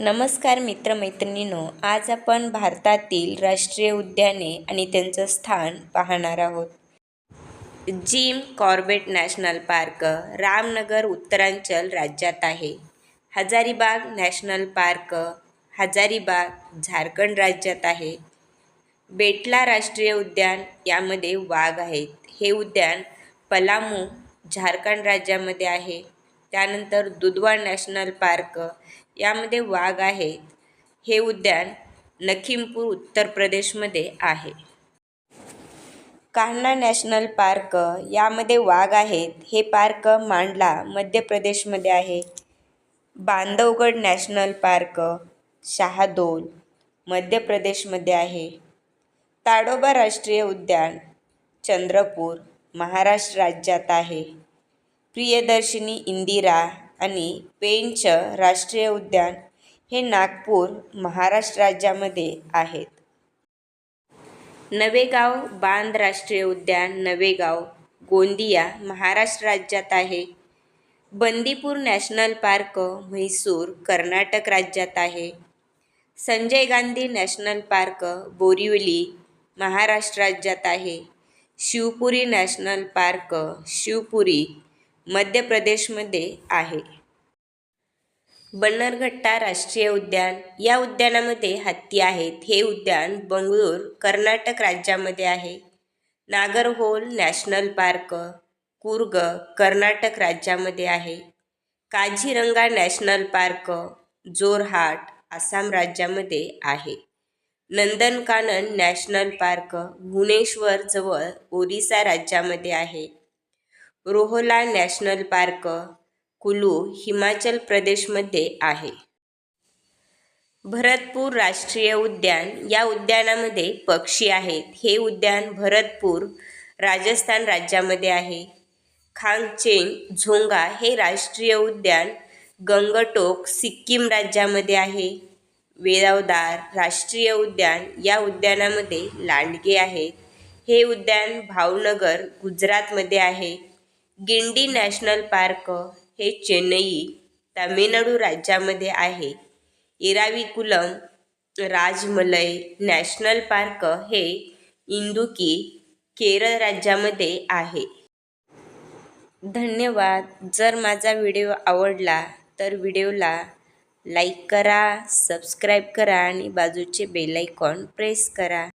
नमस्कार मित्रमैत्रिणींनो आज आपण भारतातील राष्ट्रीय उद्याने आणि त्यांचं स्थान पाहणार आहोत. Jim Corbett National Park Ramnagar Uttaranchal राज्यात आहे. हजारीबाग नॅशनल पार्क हजारीबाग झारखंड राज्यात आहे. बेटला राष्ट्रीय उद्यान यामध्ये वाघ आहेत. हे उद्यान पलामू झारखंड राज्यामध्ये आहे. त्यानंतर दुधवा नॅशनल पार्क यामध्ये वाघ आहेत. हे उद्यान लखीमपूर उत्तर प्रदेशमध्ये आहे. कान्हा नॅशनल पार्क यामध्ये वाघ आहेत. हे पार्क मांडला मध्य प्रदेशमध्ये आहे. बांधवगड नॅशनल पार्क शहादोल मध्य प्रदेशमध्ये आहे. ताडोबा राष्ट्रीय उद्यान चंद्रपूर महाराष्ट्र राज्यात आहे. प्रियदर्शिनी इंदिरा आणि पेंच राष्ट्रीय उद्यान हे नागपूर महाराष्ट्र राज्यामध्ये आहेत. नवेगाव बांध राष्ट्रीय उद्यान नवेगाव गोंदिया महाराष्ट्र राज्यात आहे. बंदीपूर नॅशनल पार्क म्हैसूर कर्नाटक राज्यात आहे. संजय गांधी नॅशनल पार्क बोरिवली महाराष्ट्र राज्यात आहे. शिवपुरी नॅशनल पार्क शिवपुरी मध्य प्रदेशमध्ये आहे. बन्नरघट्टा राष्ट्रीय उद्यान. या उद्यानामध्ये हत्ती आहेत. हे उद्यान बंगळूर कर्नाटक राज्यामध्ये आहे. नागरहोल नॅशनल पार्क कुर्ग कर्नाटक राज्यामध्ये आहे. काझीरंगा नॅशनल पार्क जोरहाट आसाम राज्यामध्ये आहे. नंदनकानन नॅशनल पार्क भुवनेश्वरजवळ ओरिसा राज्यामध्ये आहे. रोहला नॅशनल पार्क कुलू हिमाचल प्रदेशमध्ये आहे. भरतपूर राष्ट्रीय उद्यान या उद्यानामध्ये पक्षी आहेत. हे उद्यान भरतपूर राजस्थान राज्यामध्ये आहे. खांगचेंग झोंगा हे राष्ट्रीय उद्यान गंगटोक सिक्कीम राज्यामध्ये आहे. वेळावदार राष्ट्रीय उद्यान या उद्यानामध्ये लांडगे आहेत. हे उद्यान भावनगर गुजरातमध्ये आहे. गिंडी नॅशनल पार्क हे चेन्नई तामिळनाडू राज्यामध्ये आहे. इराविकुलम राजमलय नॅशनल पार्क हे इंदुकी केरळ राज्यामध्ये आहे. धन्यवाद. जर माझा व्हिडिओ आवडला तर व्हिडिओला लाईक करा सबस्क्राईब करा आणि बाजूचे बेल आयकॉन प्रेस करा.